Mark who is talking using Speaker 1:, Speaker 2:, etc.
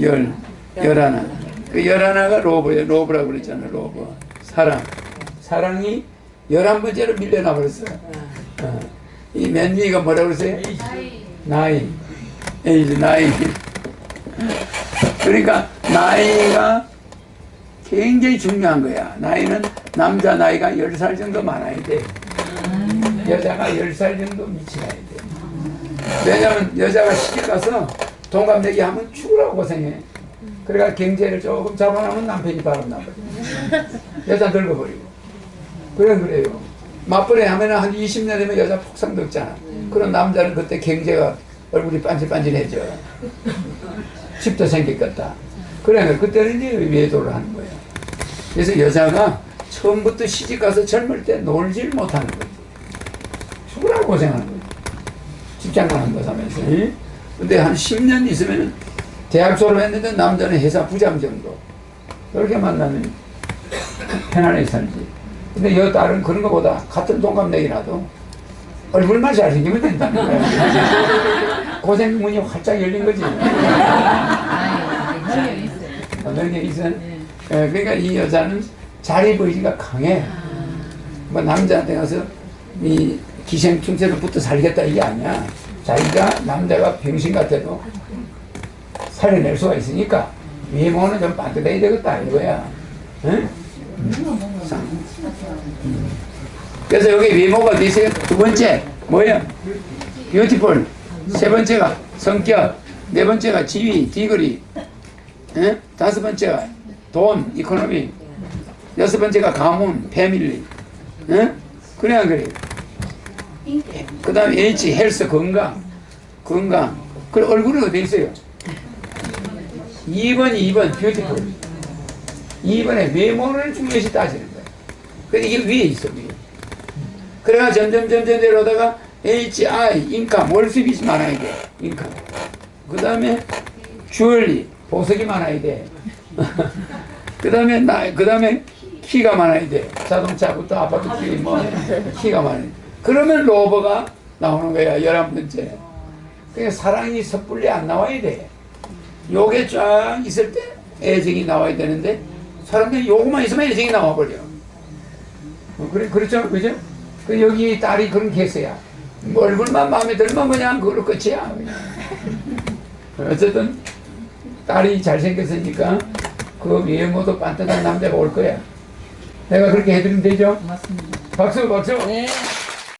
Speaker 1: 열, 열하나. 그 열하나가 로브예요. 로브라고 그랬잖아요. 로브. 사랑. 사랑이 열한 번째로 밀려나 버렸어요. 어. 이맨 위가 뭐라고 그러세요? 나이. 에이지, 나이. 그러니까 나이가 굉장히 중요한 거야. 나이는 남자 나이가 10살 정도 많아야 돼. 여자가 10살 정도 미치가야 돼. 왜냐면 여자가 시집 가서 동갑내기 하면 죽으라고 고생해. 그러니까 경제를 조금 잡아놓으면 남편이 바람 나버려. 여자 늙어버리고. 그래, 그래요. 맞벌이 하면 한 20년 되면 여자 폭삭 늙잖아. 그런 남자는 그때 경제가 얼굴이 반질반질해져. 집도 생겼겠다. 그래, 그때는 이제 외도를 하는 거예요. 그래서 여자가 처음부터 시집 가서 젊을 때 놀질 못하는 거지. 죽으라고 고생하는 거지. 직장 가는 거 하면서. 예? 근데 한 10년 있으면 대학 졸업했는데 남자는 회사 부장 정도. 그렇게 만나면 편안하게 살지. 근데 여 딸은 그런 것보다 같은 동갑내기라도 얼굴만 잘생기면 된다는 거야. 고생 문이 활짝 열린 거지.
Speaker 2: 능력이 있어요.
Speaker 1: 어, 있어. 예, 그러니까 이 여자는 자립 의지가 강해. 뭐 남자한테 가서 이 기생충체로 붙어 살겠다 이게 아니야. 자기가 남자가 병신 같아도 살려낼 수가 있으니까 외모는 좀 반듯해야 되겠다 이거야. 응? 그래서 여기 어디 있어요? 두 번째 뭐예요? 뷰티풀. 세 번째가 성격. 네 번째가 지위, 디그리. 예? 다섯 번째가 돈, 이코노미. 여섯 번째가 가문, 패밀리. 예? 그래 안 그래? 그 다음에 H, 헬스, 건강. 건강. 그리고 얼굴은 어디 있어요? 2번, 2번, 뷰티풀. 2번에 외모를 중요시 따지는 거예요. 근데 이게 위에 있어, 위에. 그래가 점점, 점점 내려오다가 HI, 인감, 월수입이 많아야 돼. 인감. 그 다음에 주얼리, 보석이 많아야 돼. 그 다음에 나, 그 다음에 키가 많아야 돼. 자동차부터 아파트 키, 뭐, 키가 많아야 돼. 그러면 로버가 나오는 거야, 열한 번째. 그러니까 사랑이 섣불리 안 나와야 돼. 요게 쫙 있을 때 애정이 나와야 되는데, 사람들이 요거만 있으면 애정이 나와버려. 어, 그래, 그렇죠? 그죠? 그 여기 딸이 그런 케이스야. 뭐 얼굴만 마음에 들면 그냥 그걸로 끝이야. 그냥. 어쨌든 딸이 잘생겼으니까 그 외모도 반듯한 남자가 올 거야. 내가 그렇게 해드리면 되죠?
Speaker 2: 고맙습니다.
Speaker 1: 박수 박수.
Speaker 2: 네.